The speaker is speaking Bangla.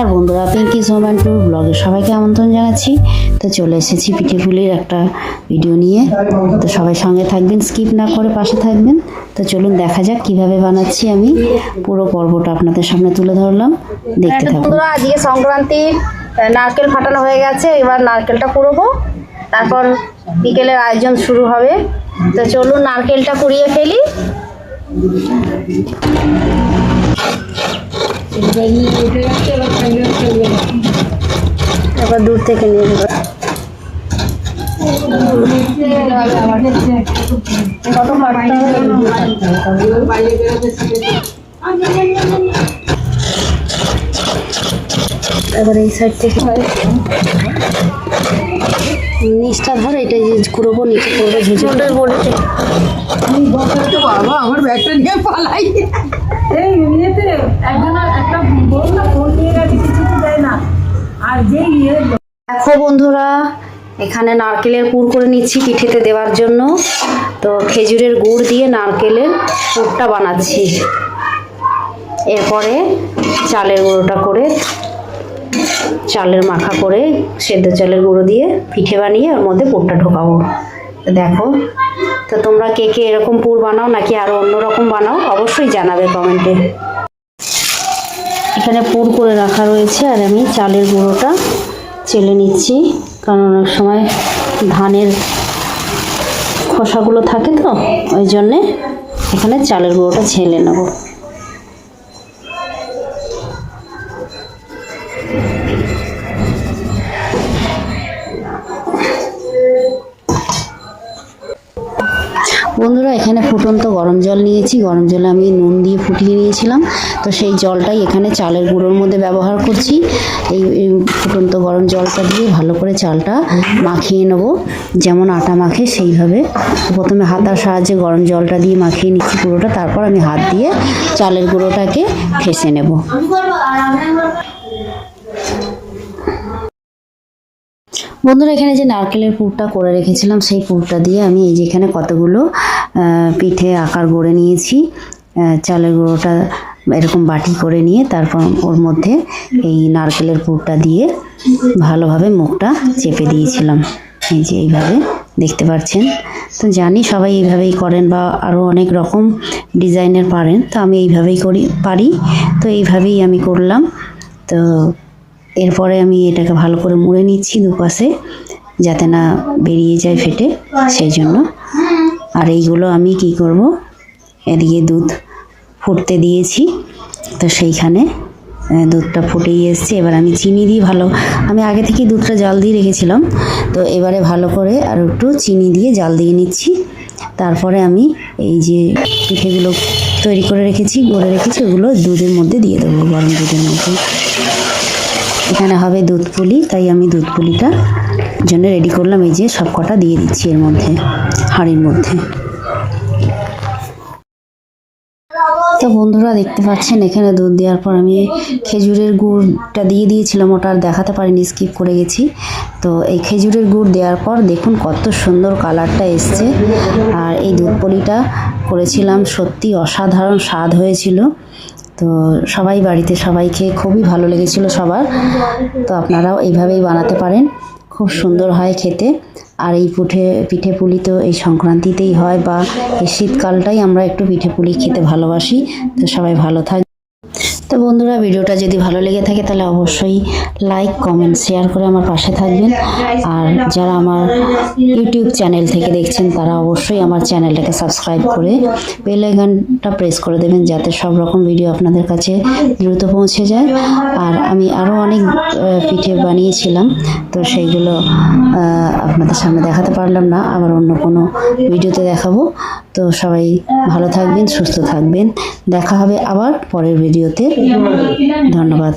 নমস্কার বন্ধুরা পিঙ্কি সোম্যান ট্যুর ব্লগে সবাইকে আমন্ত্রণ জানাচ্ছি। তো চলে এসেছি পিঠেপুলির একটা ভিডিও নিয়ে। তো সবাই সঙ্গে থাকবেন স্কিপ না করে পাশে থাকবেন। তো চলুন দেখা যাক কীভাবে বানাচ্ছি আমি। পুরো পর্বটা আপনাদের সামনে তুলে ধরলাম। দেখতে থাকুন। বন্ধুরা আজকে সংক্রান্তি নারকেল ফাটানো হয়ে গেছে। এবার নারকেলটা কুড়োবো। তারপর বিকেলের আয়োজন শুরু হবে। তো চলুন নারকেলটা কুড়িয়ে ফেলি। এবার দূর থেকে নিয়ে নেব। এবার এই সাইড থেকে নিচটা ধর এটা যে কুড়োবো নিচে করব ঝুঁঝে পড়েছে বাবা আমার ব্যাগটা নিয়ে পালাই। এই একজন একটা বউ না ফোন নিয়ে গেছে কিছু তো দেয় না আর যে ইয়ে দেখো বন্ধুরা, এখানে নারকেলের পুর করে নিচ্ছি পিঠেতে দেওয়ার জন্য। তো খেজুরের গুড় দিয়ে নারকেলের পুরটা বানাচ্ছি। এরপরে চালের গুঁড়োটা করে, চালের মাখা করে, সেদ্ধ চালের গুঁড়ো দিয়ে পিঠে বানিয়ে ওর মধ্যে পুরটা ঢোকাবো। দেখো, তো তোমরা কে কে এরকম পুর বানাও নাকি আরও অন্যরকম বানাও, অবশ্যই জানাবে কমেন্টে। এখানে পুর করে রাখা রয়েছে আর আমি চালের গুঁড়োটা চেলে নিচ্ছি। কারণ অনেক সময় ধানের খোসাগুলো থাকে তো, ওই জন্যে এখানে চালের গুঁড়োটা ছেলে নেব। বন্ধুরা, এখানে ফুটন্ত গরম জল নিয়েছি। গরম জলে আমি নুন দিয়ে ফুটিয়ে নিয়েছিলাম। তো সেই জলটাই এখানে চালের গুঁড়োর মধ্যে ব্যবহার করছি। এই ফুটন্ত গরম জলটা দিয়ে ভালো করে চালটা মাখিয়ে নেব। যেমন আটা মাখে, সেইভাবে। প্রথমে হাতার সাহায্যে গরম জলটা দিয়ে মাখিয়ে নিচ্ছি পুরোটা। তারপর আমি হাত দিয়ে চালের গুঁড়োটাকে ফেসে নেব। বন্ধুরা, এখানে যে নারকেলের পুরটা করে রেখেছিলাম, সেই পুরটা দিয়ে আমি এই যে এখানে কতগুলো পিঠে আকার গড়ে নিয়েছি। চালের গুঁড়োটা এরকম বাটি করে নিয়ে তারপর ওর মধ্যে এই নারকেলের পুরটা দিয়ে ভালোভাবে মুখটা চেপে দিয়েছিলাম। এই যে এইভাবে, দেখতে পাচ্ছেন? তো জানি সবাই এইভাবেই করেন বা আরও অনেক রকম ডিজাইনের পারেন, তো আমি এইভাবেই করি, পারি। তো এইভাবেই আমি করলাম। তো এরপরে আমি এটাকে ভালো করে মুড়ে নিচ্ছি দুপাশে, যাতে না বেরিয়ে যায় ফেটে, সেই জন্য। আর এইগুলো আমি কি করব? এদিকে দুধ ফুটতে দিয়েছি, তো সেইখানে দুধটা ফুটেই এসছে। এবার আমি চিনি দিয়ে ভালো, আমি আগে থেকেই দুধটা জাল দিয়ে রেখেছিলাম, তো এবারে ভালো করে আর একটু চিনি দিয়ে জাল দিয়ে নিচ্ছি। তারপরে আমি এই যে পিঠেগুলো তৈরি করে রেখেছি, গড়ে রেখেছি, ওগুলো দুধের মধ্যে দিয়ে দেবো, গরম দুধের মধ্যে। এখানে হবে দুধ পুলি, তাই আমি দুধ পুলিটা জন্য রেডি করলাম। এই যে সব কটা দিয়ে দিচ্ছি এর মধ্যে, হাঁড়ির মধ্যে। তো বন্ধুরা, দেখতে পাচ্ছেন, এখানে দুধ দেওয়ার পর আমি খেজুরের গুড়টা দিয়ে দিয়েছিলাম, ওটা আর দেখাতে পারিনি স্কিপ করে গেছি। তো এই খেজুরের গুড় দেওয়ার পর দেখুন কত সুন্দর কালারটা এসছে। আর এই দুধ পুলিটা করেছিলাম সত্যি অসাধারণ স্বাদ হয়েছিল। তো সবাই বাড়িতে সবাই খেয়ে খুবই ভালো লেগেছিল সবার। তো আপনারাও এইভাবেই বানাতে পারেন। খুব সুন্দর হয় খেতে। আর এই পুঠে, পিঠে পুলি তো এই সংক্রান্তিতেই হয় বা এই শীতকালটাই আমরা একটু পিঠে পুলি খেতে ভালোবাসি। তো সবাই ভালো থাক তো বন্ধুরা, ভিডিওটা যদি ভালো লেগে থাকে তাহলে অবশ্যই লাইক কমেন্ট শেয়ার করে আমার পাশে থাকবেন। আর যারা আমার ইউটিউব চ্যানেল থেকে দেখছেন, তারা অবশ্যই আমার চ্যানেলটাকে সাবস্ক্রাইব করে বেল আইকনটা প্রেস করে দেবেন, যাতে সব রকম ভিডিও আপনাদের কাছে দ্রুত পৌঁছে যায়। আর আমি আরও অনেক পিঠে বানিয়েছিলাম, তো সেইগুলো আপনাদের সামনে দেখাতে পারলাম না। আবার অন্য কোনো ভিডিওতে দেখাবো। তো সবাই ভালো থাকবেন সুস্থ থাকবেন। দেখা হবে আবার পরের ভিডিওতে। ধন্যবাদ।